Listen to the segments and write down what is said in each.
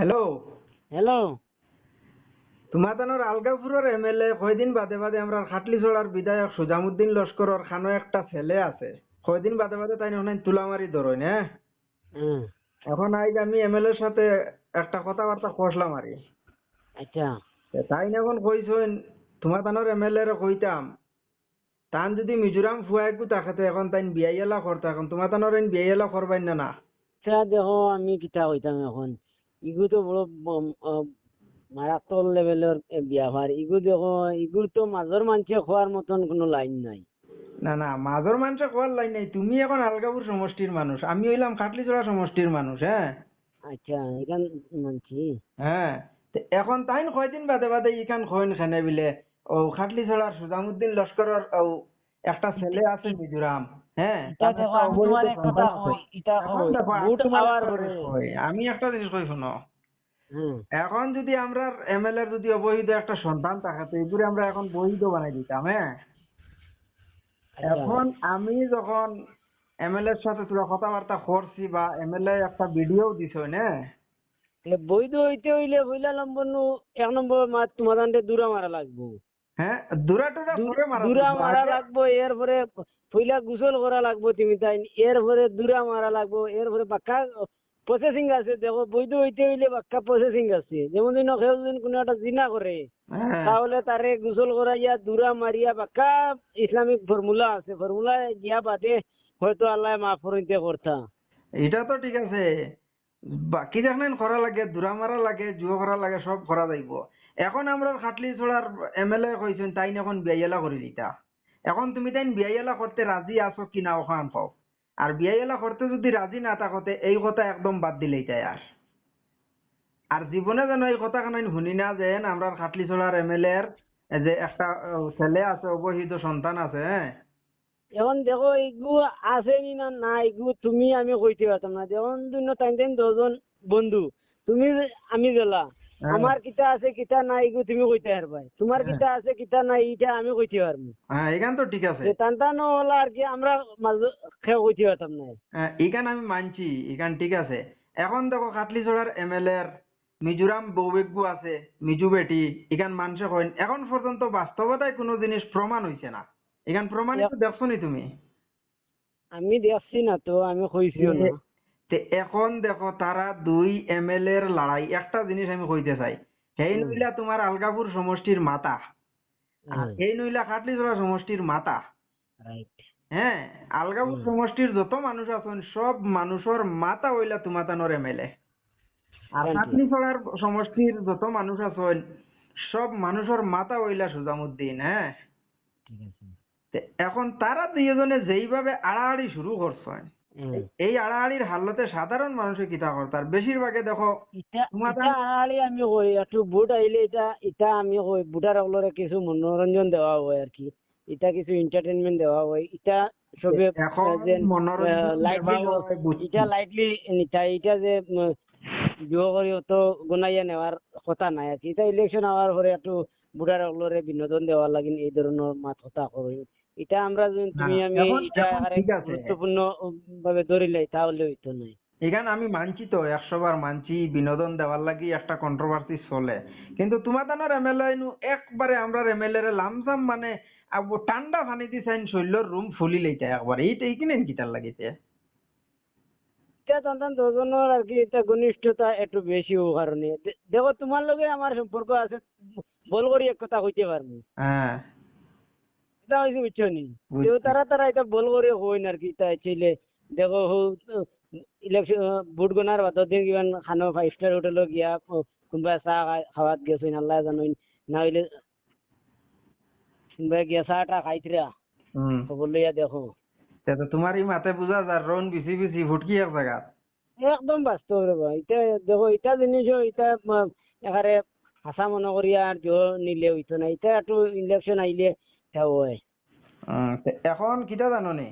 Hello. Hello. তোমার তানোর আলগাপুরের MLA কয়দিন বাদে বাদে আমরা খাটলি ছড়ার বিধায়ক সুজামুদ্দিন লস্করের খানো একটা ছেলে আছে। কয়দিন বাদে বাদে তাই ওখানে তুলামারি ধরেন হ্যাঁ? এখন আজ আমি এমএলএর সাথে একটা কথাবার্তা কষলাম আরি। আচ্ছা। তাই এখন কইছেন তোমার তানোর এমএলএ রে কইতাম তান যদি মিজোরাম ফুয়াইকু তাকাতে এখন তাইন বিয়াইলা করতে এখন তোমার তানোর বিয়াইলা করবাই না না? দেখো আমি কিতা কইতাম এখন। ইগু তো বড় মারাত্মক লেভেলের বিয়াভার ইগু দেখো ইগুর তো মাজর মানছে খোয়ার মতন কোনো লাইন নাই। না না মাজর মানুষে কোয়ার লাইন নাই। তুমি এখন আলগাপুর সমষ্টির মানুষ আমি হইলাম খাটলিছড়া সমষ্টির মানুষ হ্যাঁ আচ্ছা এখান মানছি হ্যাঁ এখন তাইন কয়দিন বাদে বাদে ইখান খয়ন খানে বিলে ও খাটলি ছড়ার সুজামুদ্দিন লস্করের ও একটা ছেলে আছে মিজোরাম হ্যাঁ আমি একটা জিনিস কই, আমি একটা জিনিস কই শুনো? এখন যদি আমরা এমএলএ যদি অবৈধ একটা সন্তান থাকে তো এগুলো আমরা এখন বৈধ বানাই দিতাম হ্যাঁ? আচ্ছা। এখন আমি যখন এমএলএ এর সাথে তোরা কথাবার্তা করছি বা এমএলএ একটা ভিডিও দিছ না? বৈধ হইতে হইলে হইলা নম্বর নু এক নম্বর দান্ডে দূরা মারা লাগবো। হ্যাঁ দূরা টুরা পরে মারা দূরা। মারা লাগবো এরপরে পইলা গোসল করা লাগবো তুমি তাই। এরপরে দূরা মারা লাগবো এরপরে বাক্কা প্রসেসিং আছে। দেখো বৈধ হইতে হইলে বাক্কা প্রসেসিং আছে। যেমন দিন কেউ যদি কোনো একটা জিনা করে হ্যাঁ। তাহলে তারে গোসল করাইয়া দূরা মারিয়া বাক্কা ইসলামিক ফর্মুলা আছে। ফর্মুলা গিয়া বাদে হয়তো আল্লাহ মাফ করিতে করতা এটা তো ঠিক আছে। বাকি যেখানে করা লাগে দূরা মারা লাগে জুয়ো করা লাগে সব করা যাইব। এখন আমরা খাটলি ছড়ার এমএলএ কইছেন তাইন এখন বিয়াইলা করে দিতা। এখন তুমি তাইন বিয়াইলা করতে রাজি আছো কিনা ওখান কও? আর বিয়াইলা করতে যদি রাজি না থাকতে এই কথা একদম বাদ দিলেই তাই আর আর জীবনে যেন এই কথা কেন শুনি না যে আমরা খাটলি ছড়ার এমএলএ এর যে একটা ছেলে আছে অবহিত সন্তান আছে এখন দেখো এগু আছে নি না না এগু তুমি আমি কইতে পারতাম না যেমন দুন টাইম টাইম দশজন বন্ধু। তুমি আমি গেলা। আমার কিতা আছে কিতা নাই এগু তুমি কইতে পারবাই। তোমার কিতা আছে কিতা নাই ইটা আমি কইতে পারব হ্যাঁ এখান তো ঠিক আছে। টানটানো হলা আর কি আমরা মাঝে খেয়ে কইতে পারতাম না হ্যাঁ, এখান আমি মানছি এখান ঠিক আছে। এখন দেখো কাটলিছড়ার এমএলএ এর মিজোরাম বৌবেগু আছে মিজু বেটি এখান মানুষে কইন। এখন পর্যন্ত বাস্তবতায় কোনো জিনিস প্রমাণ হইছে না। এখান প্রমাণিত দেখছ নি তুমি? আমি দেখছি না তো আমি কইছিও না। তে এখন দেখো তারা দুই এমএলএ এর লড়াই একটা জিনিস আমি কইতে চাই। সেই নইলা তোমার আলগাপুর সমষ্টির মাতা আর এই নইলা কাটলিছড়া সমষ্টির মাতা। রাইট হ্যাঁ আলগাপুর সমষ্টির যত মানুষ আছেন সব মানুষের মাতা হইলা তুমাতানোর এমএলএ আর Thank you. কাটলিছড়ার সমষ্টির যত মানুষ আছেন সব মানুষের মাতা হইলা সুজামুদ্দিন হ্যাঁ। ঠিক আছে। তে এখন তারা দুইজনে যেইভাবে আড়াআড়ি শুরু করছেন। এই আড়াআড়ির হালতে সাধারণ মানুষে কিতা করতার বেশিরভাগে দেখো আড়াআড়ি আমি কই একটু বুট আইলে এটা এটা আমি কই বুটার সকলরে কিছু মনোরঞ্জন দেওয়া হয় আর কি। এটা কিছু এন্টারটেইনমেন্ট দেওয়া হয়। এটা সবে এখন মনোরঞ্জন লাইটলি দেওয়া এটা লাইটলি নিতা এটা যে বিহ করি অত গুনাইয়া নেওয়ার কথা নাই আর কি। এটা ইলেকশন হওয়ার পরে একটু বুটার সকলরে বিনোদন দেওয়ার লাগিন এই ধরনের মাত কথা করি এটা আমরা তুমি আমি এটা। গুরুত্বপূর্ণ ভাবে ধরিলাই তাহলে হইতো নাই। এখানে আমি মানছি তো একশো বার মানছি বিনোদন দেওয়ার লাগি একটা কন্ট্রোভার্সি চলে। কিন্তু তোমার তোমাদের এমএলএ নু একবারে আমরা এমএলএ রে লামসাম মানে ঠান্ডা পানি দি চাইন শৈল্যর রুম ফুলি লইতে একবারে। এইটা এইখানে এটা তখন দুজনের আর কি এটা ঘনিষ্ঠতা একটু বেশি ও কারণে। দেখো তোমার লগে আমার সম্পর্ক আছে বল করি এক কথা কইতে পারব। হ্যাঁ। এটা হয়েছে বুঝছো নি। কেউ তারা তারা এটা বল করে আর কি তাই ছিলে। দেখো ইলেকশন ভোট গনার বাদ দিন কিমান খানো ফাইভ স্টার হোটেলত গিয়া ক- কোনোবা চাহ খাই- খাওয়াত গেছো আল্লাহ জানো কোনোবাই গিয়া চাহ টা খাইতরা হুম খবর লইয়া দেখো। তোমার এই মাতে বুঝা যার রন বিসি বিসি ফুটকি এক জায়গা একদম বাস্তব রে ভাই এটা দেখো এটা জিনিস এটা এখানে হাসা মনে করি আর জো নিলে হইতো না এটা একটু ইলেকশন আইলে এটা হয়। এখন কিটা জানো নি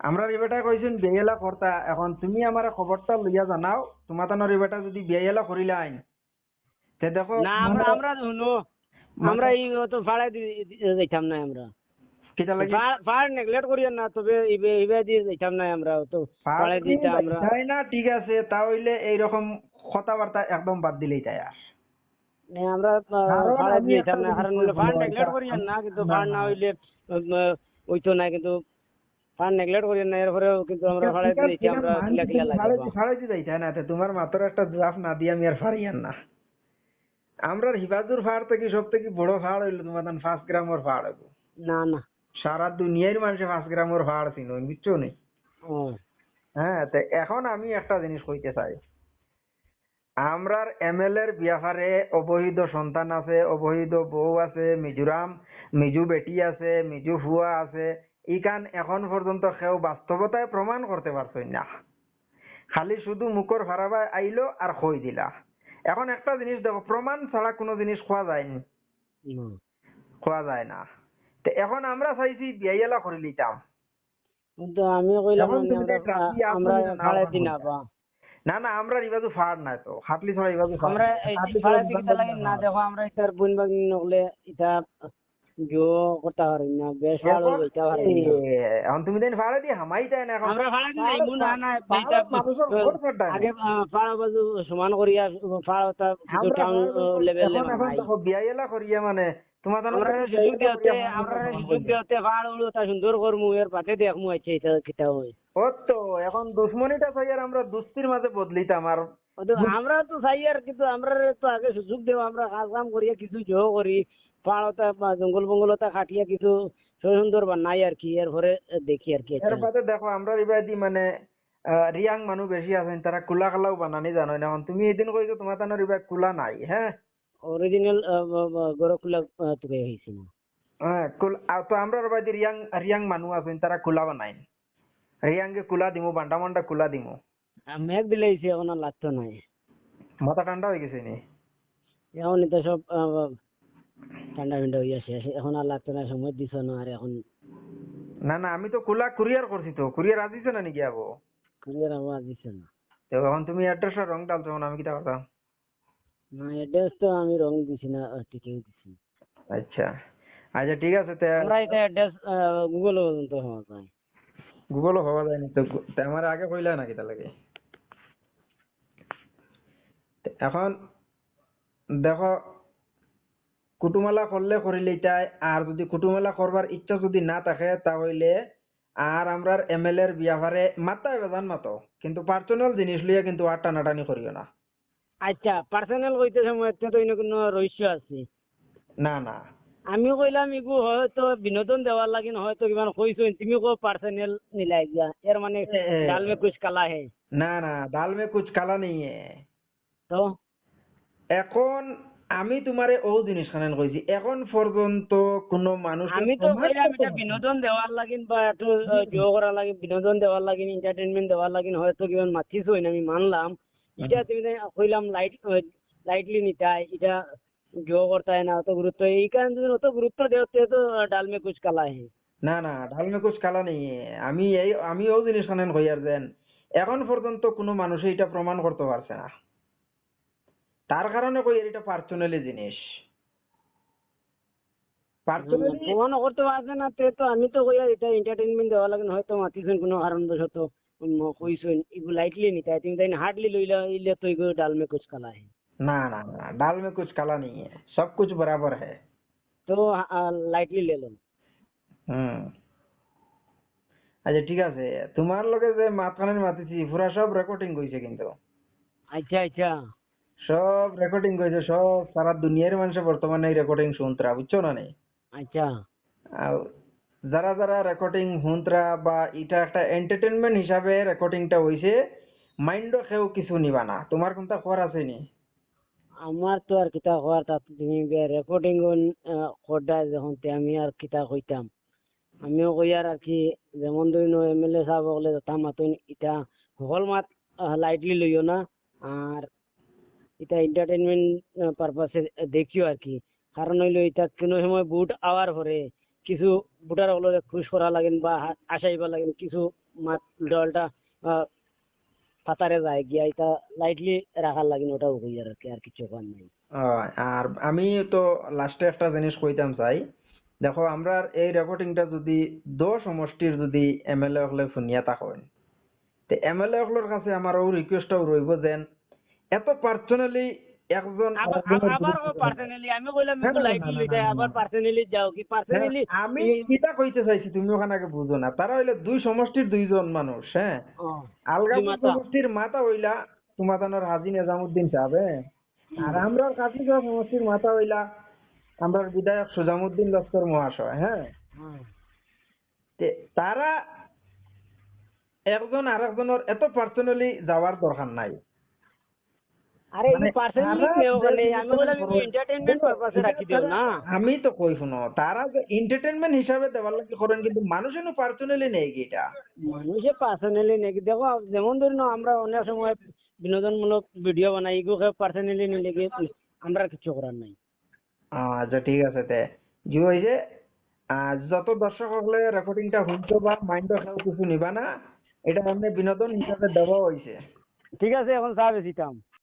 আমরা রিবেটা কইছেন বিয়েলা করতা এখন তুমি আমার খবরটা লইয়া জানাও তোমার তানোর রিবেটা যদি বিয়েলা করিলা আইন। তে দেখো না আমরা আমরা শুনো। আমরা এই তো ভাড়া দিয়ে যাইতাম না আমরা। কিটা লাগি? ভাড়া নেগলেক্ট করিও না তবে ইবে ইবে দিয়ে যাইতাম না আমরা তো ভাড়া দিতে আমরা। তাই না ঠিক আছে তাহলে এইরকম কথাবার্তা একদম বাদ দিলেই তাই আর আমরা আহ, কারণ ভাড়া দিয়েছিলাম না কারণ জিনিস ফান্ড নেগলেক্ট করিয়েন না কিন্তু ফান্ড না না। হইলে ওইতো না কিন্তু ফান্ড নেগলেক্ট করিয়েন না এরপরেও কিন্তু আমরা ভাড়া দিয়েছি আমরা কিলা কিলা লাগে বা। ফাড়াইতে না তোমার মাত্র একটা জবাব না দিয়ে আমি আর ফাড়িয়ান না। আমরা হিফাজুর ফাড় থেকে সব থেকে বড় ফাড় হইল তোমার পাঁচ গ্রামের ফাড় না না। সারা দুনিয়ার মানুষে পাঁচ গ্রামের ফাড় চিনো বুঝছ নি হ্যাঁ তো এখন আমি একটা জিনিস কইতে চাই। আমরার এমএলএ এর ব্যাপারে অবহিত সন্তান আছে অবহিত বউ আছে মিজোরাম মিজু বেটি আছে মিজু ফুয়া আছে। ইকান এখন পর্যন্ত কেউ বাস্তবতায় প্রমাণ করতে পারছই না। খালি শুধু মুখর ভাড়াবা আইলো আর কই দিলা। এখন একটা জিনিস দেখো প্রমাণ ছাড়া কোনো জিনিস খোয়া যায়নি। খোয়া যায় না। তো এখন আমরা চাইছি বিয়াইলা করে লিতাম। কিন্তু আমি কইলাম আমরা না, না, না, না। না না না আমরা রিবাজু ফাড় নাই তো। হাটলি ছড়া রিবাজু আমরা এই ছড়া দিকে লাগে না দেখো আমরা ইতার ইতা পারি না বেশ ভালো না। এ, এখন তুমি দেন ভাড়া দিয়ে হামাই তাই না এখন। আমরা ফাড়- এমন না না ফাড় আগে ফাড়া বাজু সমান করিয়া ফাড়া কিছু আমরা টাউন ফাড়- লেভেল এখন এখন দেখো বিয়াইলা করিয়া মানে তোমার আমরা তো সুযোগ দিতে আমরা সুযোগ দিতে ফাড় উড়ো তা সুন্দর করমু এর পাতে দেখমু আছে এটা কিতা হয়। ও তো এখন দুশ্মনীটা চাই আর আমরা দুস্তির মাঝে বদলিতাম আর আমরা তো চাই আর কিন্তু আমরা তো আগে সুযোগ দেব আমরা কাজ কাম করিয়া কিছু জো করি পাড়তা বা জঙ্গল বঙ্গলতা খাটিয়া কিছু সুন্দর বানাই আর কি এরপরে দেখি আর কি এর বাদে দেখো আমরা রিবাদি মানে রিয়াং মানুষ বেশি আছেন তারা কুলা কালাও বানানি জানো না এখন তুমি এদিন কইছো তোমার তানো রিবা কুলা নাই হ্যাঁ? অরিজিনাল গরকুলা তুকে হইছে না। হ্যাঁ তো আমরা রিবাদি রিয়াং রিয়াং মানুষ আছেন তারা কুলা বানাই রিয়াংকে কুলা দিমু বান্ডা মান্ডা কুলা দিমু। আর মেঘ দিলেইছে এখন আর লাগতো নাই মাথা ঠান্ডা হয়ে গেছে নি? এখন এটা সব ঠান্ডা ঠান্ডা হয়ে আসে এখন আর লাগতো না সময় দিছ না আর এখন না না আমি তো কুলা কুরিয়ার করছি তো কুরিয়ার আজিছে না নাকি আবো? ক্লিয়ার আওয়াজ দিছে না। তো এখন তুমি অ্যাড্রেসটা রং ডালছো এখন আমি কিটা করতাম? না অ্যাড্রেস তো আমি রং দিছি না ঠিকই দিছি। আচ্ছা। আচ্ছা ঠিক আছে তে আমরা এটা অ্যাড্রেস গুগল হওয়া যায়। গুগলও হওয়া যায়নি। তো গু- তে আমার আগে কইলা নাকি তা লাগে এখন দেখো কুটুমালা করলে করিলে তাই আর যদি কুটুমালা করবার ইচ্ছা যদি না থাকে তাহলে আর আমরার এমএলএ এর বিয়াভারে মাত্তায় বেজান মাতো। কিন্তু পার্সোনাল জিনিস লিয়ে কিন্তু আর টানাটানি করিও না। আচ্ছা পার্সোনাল কইতে সময় তো কোনো রহস্য আছে? না না। আমি কইলাম ইগু হয়তো বিনোদন দেওয়ার লাগিন হয়তো কিমান কইছো তুমি কো পার্সোনাল নিলাই গিয়া এর মানে। ডাল মে কুছ কালা হে। না না দাল মে কুছ কালা নেই তো? এখন আমি তোমারে ও জিনিস খানেন কইছি এখন পর্যন্ত কোনো মানুষ আমি তো কইলাম এটা বিনোদন দেওয়ার লাগিন বা একটু জো করার লাগিন বিনোদন দেওয়ার লাগিন এন্টারটেইনমেন্ট দেওয়ার লাগিন হয়তো কিমান মাতিছ হইন আমি মানলাম। এটা তুমি তাই কইলাম লাইট লাইটলি নিতাই এটা জো করতাই না না না ঢাল মে কুছ কালা নেই আমি এই আমি ও জিনিস খানেন কইয়ার যেন এখন পর্যন্ত কোনো মানুষ এটা প্রমাণ করতে পারছে না। তার কারণে কই এটা পার্সোনালি জিনিস। পার্সোনালি প্রমাণ করতে পারছে না তে তো আমি তো কইয়া এটা এন্টারটেইনমেন্ট দেওয়া লাগে হয়তো মাতিছেন কোনো কারণবশত কইছেন এগুলো লাইটলি নিতে। তুমি তাই হার্ডলি লইলা ইলে তো এগুলো ডাল মে কুছ কালা হে। ना ना ना दाल में कुछ काला नहीं है सब कुछ बराबर है তো লাইটলি লেলো হুম আচ্ছা ঠিক আছে তোমার লগে যে মাতখানের মাতিছি পুরা সব রেকর্ডিং কইছে কিন্তু আচ্ছা আচ্ছা সব রেকর্ডিং কইছে সব সারা দুনিয়ার মানুষ বর্তমানে এই রেকর্ডিং শুনতরা বুঝছো না নি আচ্ছা আর যারা যারা রেকর্ডিং শুনতরা বা এটা একটা এন্টারটেনমেন্ট হিসাবে রেকর্ডিংটা হইছে মাইন্ডও কেউ কিছু নিবা না তোমার কোনটা খবর আছে নি আমার তো আর কিতা হওয়ার তা তুমি রেকর্ডিং করডা যখন আমি আর কিতা কইতাম আমিও কইয়ার আর কি যেমন ধরুন এমএলএ সাহেব বলে তা মাতুন ইটা সকল মাত লাইটলি লইও না, আর এটা এন্টারটেনমেন্ট পারপাসে দেখিও আর কি। কারণ হইল এটা কোনো সময় বুট আওয়ার পরে কিছু বুটার হলো খুশ করা লাগেন বা আশাইবা লাগেন, কিছু মাত, দলটা ফাতারে যায়, গিয়া এটা লাইটলি রাখার লাগিন ওটা কইয়ার আর কি, আর কিছু করার নাই। আর আমি তো লাস্টে একটা জিনিস কইতাম চাই। দেখো, আমরা এই রেকর্ডিংটা যদি দশ সমষ্টির যদি এমএলএ হলে শুনিয়া থাকেন। তে এমএলএ হলের কাছে আমার ও রিকোয়েস্টটাও রইব যেন এত পার্সোনালি একজন আবার আরেকজনের পার্সোনালি আমি কইলাম না, একটু না, লাইট না, না, লইতে আবার পার্সোনালি যাও কি? পার্সোনালি হ্যাঁ, আমি কিটা কইতে চাইছি তুমি ওখানে আগে বুঝো না। তারা হইলে দুই সমষ্টির দুইজন মানুষ হ্যাঁ। সমষ্টির হইলা তোমাদানোর হাজি সাহেব হ্যাঁ? আর আমরা কাশিগঞ্জ সমষ্টির হইলা আমরা বিধায়ক সুজামুদ্দিন লস্কর মহাশয় হ্যাঁ? তারা একজন আর আরেকজনের এত পার্সোনালি যাওয়ার দরকার নাই। আরে মানে যে মানে আমি তো কই শুনো তারা যে এন্টারটেনমেন্ট হিসাবে দেওয়ার লাগে করেন কিন্তু মানুষের পার্সোনালি নেই কি এটা? মানুষে পার্সোনালি নাকি দেখো যেমন ধরি না আমরা অনেক সময় বিনোদনমূলক ভিডিও বানাই এগুলো পার্সোনালি নিলে কি আমরা কিছু করার নাই। আচ্ছা ঠিক আছে তে। কি হয়েছে আহ, যত দর্শক হলে রেকর্ডিংটা শুনছো বা মাইন্ডও কেউ কিছু নিবা না এটা এমনি বিনোদন হিসাবে দেওয়া হয়েছে ঠিক আছে এখন চা বেশিতাম